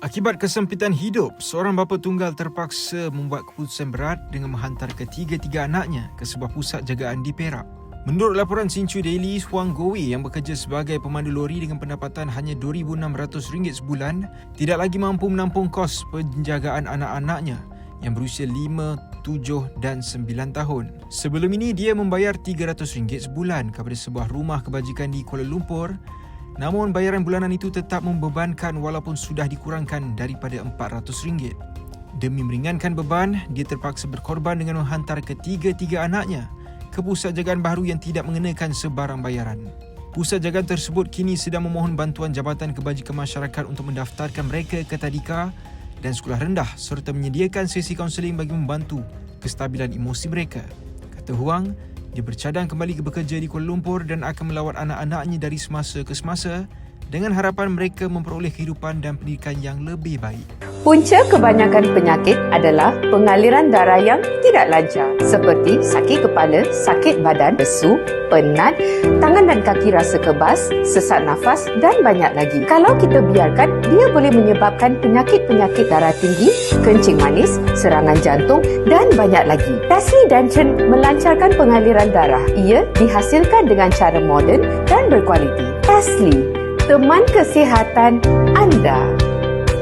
Akibat kesempitan hidup, seorang bapa tunggal terpaksa membuat keputusan berat dengan menghantar ketiga-tiga anaknya ke sebuah pusat jagaan di Perak. Menurut laporan Sinchu Daily, Huang Gowi yang bekerja sebagai pemandu lori dengan pendapatan hanya RM2,600 sebulan tidak lagi mampu menampung kos penjagaan anak-anaknya yang berusia 5, 7 dan 9 tahun. Sebelum ini, dia membayar RM300 sebulan kepada sebuah rumah kebajikan di Kuala Lumpur Namun bayaran bulanan itu tetap membebankan walaupun sudah dikurangkan daripada RM400. Demi meringankan beban, dia terpaksa berkorban dengan menghantar ketiga-tiga anaknya ke pusat jagaan baru yang tidak mengenakan sebarang bayaran. Pusat jagaan tersebut kini sedang memohon bantuan Jabatan Kebajikan Masyarakat untuk mendaftarkan mereka ke tadika dan sekolah rendah serta menyediakan sesi kaunseling bagi membantu kestabilan emosi mereka. Kata Huang, dia bercadang kembali ke bekerja di Kuala Lumpur dan akan melawat anak-anaknya dari semasa ke semasa dengan harapan mereka memperoleh kehidupan dan pendidikan yang lebih baik. Punca kebanyakan penyakit adalah pengaliran darah yang tidak lancar seperti sakit kepala, sakit badan, lesu, penat, tangan dan kaki rasa kebas, sesak nafas dan banyak lagi. Kalau kita biarkan, dia boleh menyebabkan penyakit-penyakit darah tinggi, kencing manis, serangan jantung dan banyak lagi. Tasli Dancen melancarkan pengaliran darah. Ia dihasilkan dengan cara moden dan berkualiti. Tasli, teman kesihatan anda.